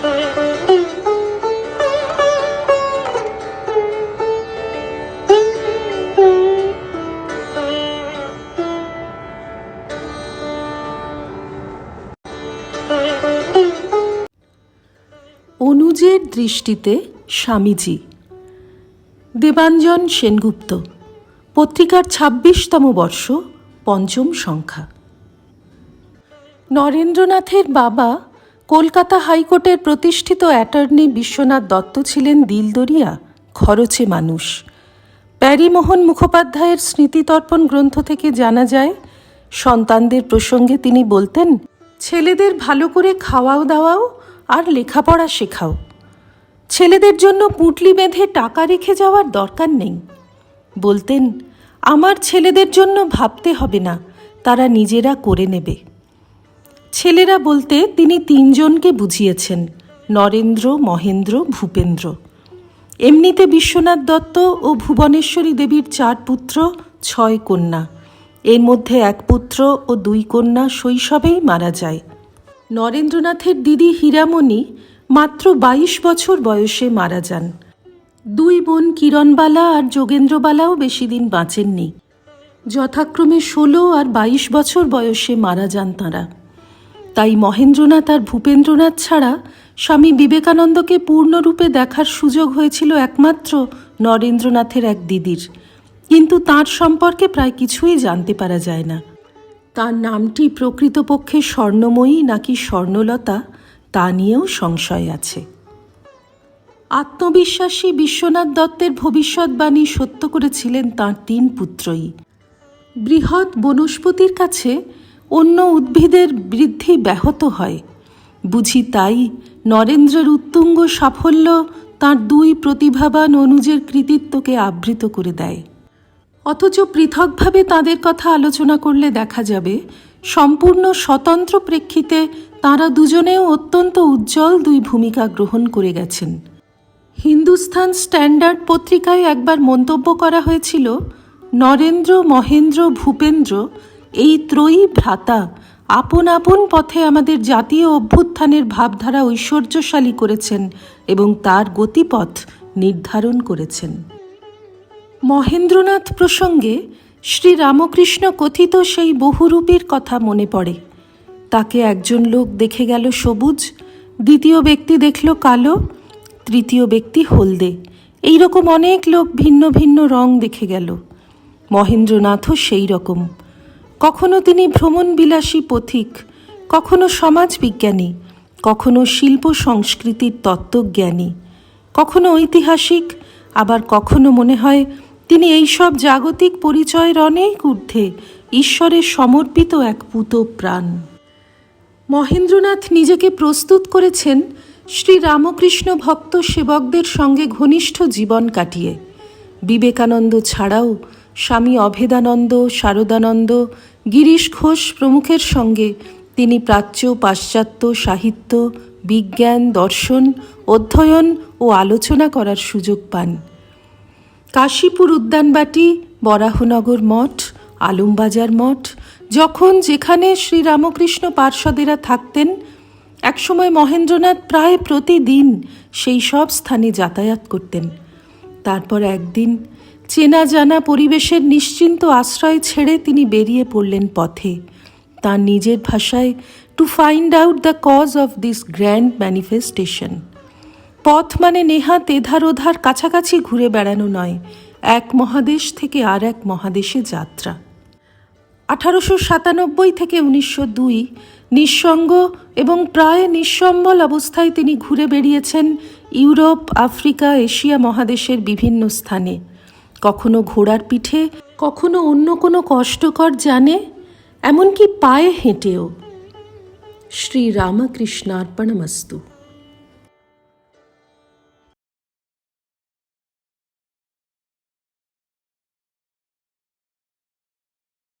অনুজের দৃষ্টিতে স্বামীজি। দেবাঞ্জন সেনগুপ্ত পত্রিকার ছাব্বিশতম বর্ষ পঞ্চম সংখ্যা। নরেন্দ্রনাথের বাবা কলকাতা হাইকোর্টের প্রতিষ্ঠিত অ্যাটর্নি বিশ্বনাথ দত্ত ছিলেন দিলদরিয়া, খরচে মানুষ। প্যারিমোহন মুখোপাধ্যায়ের স্মৃতিতর্পণ গ্রন্থ থেকে জানা যায়, সন্তানদের প্রসঙ্গে তিনি বলতেন, ছেলেদের ভালো করে খাওয়াও দাওয়াও আর লেখাপড়া শেখাও। ছেলেদের জন্য পুঁটলি বেঁধে টাকা রেখে যাওয়ার দরকার নেই। বলতেন, আমার ছেলেদের জন্য ভাবতে হবে না, তারা নিজেরা করে নেবে। ছেলেরা বলতে তিনি তিনজনকে বুঝিয়েছেন, নরেন্দ্র, মহেন্দ্র, ভূপেন্দ্র। এমনিতে বিশ্বনাথ দত্ত ও ভুবনেশ্বরী দেবীর চার পুত্র, ছয় কন্যা। এর মধ্যে এক পুত্র ও দুই কন্যা শৈশবেই মারা যায়। নরেন্দ্রনাথের দিদি হীরামণি মাত্র বাইশ বছর বয়সে মারা যান। দুই বোন কিরণবালা আর যোগেন্দ্রবালাও বেশি দিন বাঁচেননি। যথাক্রমে ষোলো আর বাইশ বছর বয়সে মারা যান তাঁরা। তাই মহেন্দ্রনাথ আর ভূপেন্দ্রনাথ ছাড়া স্বামী বিবেকানন্দকে পূর্ণরূপে দেখার সুযোগ হয়েছিল একমাত্র নরেন্দ্রনাথের এক দিদির। কিন্তু তার সম্পর্কে প্রায় কিছুই জানতে পারা যায় না। তার নামটি প্রকৃতপক্ষে স্বর্ণময়ী নাকি স্বর্ণলতা, তা নিয়েও সংশয় আছে। আত্মবিশ্বাসী বিশ্বনাথ দত্তের ভবিষ্যৎবাণী সত্য করেছিলেন তাঁর তিন পুত্রই। বৃহৎ বনস্পতির কাছে অন্য উদ্ভিদের বৃদ্ধি ব্যাহত হয়। বুঝি তাই নরেন্দ্রের উত্তুঙ্গ সাফল্য তার দুই প্রতিভাবান অনুজের কৃতিত্বকে আবৃত করে দেয়। অথচ পৃথকভাবে তাদের কথা আলোচনা করলে দেখা যাবে, সম্পূর্ণ স্বতন্ত্র প্রেক্ষিতে তাঁরা দুজনেও অত্যন্ত উজ্জ্বল দুই ভূমিকা গ্রহণ করে গেছেন। হিন্দুস্থান স্ট্যান্ডার্ড পত্রিকায় একবার মন্তব্য করা হয়েছিল, নরেন্দ্র, মহেন্দ্র, ভূপেন্দ্র এই ত্রয়ী ভ্রাতা আপন আপন পথে আমাদের জাতীয় অভ্যুত্থানের ভাবধারা ঐশ্বর্যশালী করেছেন এবং তার গতিপথ নির্ধারণ করেছেন। মহেন্দ্রনাথ প্রসঙ্গে শ্রী রামকৃষ্ণ কথিত সেই বহুরূপীর কথা মনে পড়ে। তাকে একজন লোক দেখে গেল সবুজ, দ্বিতীয় ব্যক্তি দেখল কালো, তৃতীয় ব্যক্তি হলদে। এই রকম অনেক লোক ভিন্ন ভিন্ন রং দেখে গেল। মহেন্দ্রনাথও সেই রকম কখনো তিনি ভ্রমণবিলাসী পথিক, কখনো সমাজবিজ্ঞানী, কখনো শিল্প সংস্কৃতির তত্ত্বজ্ঞানী, কখনো ঐতিহাসিক, আবার কখনো মনে হয় তিনি এইসব জাগতিক পরিচয়ের অনেক ঊর্ধ্বে ঈশ্বরের সমর্পিত এক পুত প্রাণ। মহেন্দ্রনাথ নিজেকে প্রস্তুত করেছেন শ্রী রামকৃষ্ণ ভক্ত সেবকদের সঙ্গে ঘনিষ্ঠ জীবন কাটিয়ে। বিবেকানন্দ ছাড়াও স্বামী অভেদানন্দ, শারদানন্দ, গিরিশ ঘোষ প্রমুখের সঙ্গে তিনি প্রাচ্য, পাশ্চাত্য, সাহিত্য, বিজ্ঞান, দর্শন, অধ্যয়ন ও আলোচনা করার সুযোগ পান। কাশীপুর উদ্যানবাটি, বরাহনগর মঠ, আলমবাজার মঠ, যখন যেখানে শ্রীরামকৃষ্ণ পার্ষদেরা থাকতেন, একসময় মহেন্দ্রনাথ প্রায় প্রতিদিন সেই সব স্থানে যাতায়াত করতেন। তারপর একদিন চেনা জানা পরিবেশের নিশ্চিন্ত আশ্রয় ছেড়ে তিনি বেরিয়ে পড়লেন পথে। তার নিজের ভাষায় to find out the cause of this grand manifestation পথ মানে নেহাত এধার ওধার কাছাকাছি ঘুরে বেড়ানো নয়, এক মহাদেশ থেকে আর এক মহাদেশে যাত্রা। আঠারোশো সাতানব্বই থেকে উনিশশো দুই নিঃসঙ্গ এবং প্রায় নিঃসম্বল অবস্থায় তিনি ঘুরে বেরিয়েছেন ইউরোপ, আফ্রিকা, এশিয়া মহাদেশের বিভিন্ন স্থানে। কখনো ঘোড়ার পিঠে কখনো অন্য কোনো কষ্টকর জানে এমনকি পায়ে হেঁটেও। শ্রী রামকৃষ্ণার্পণমস্তু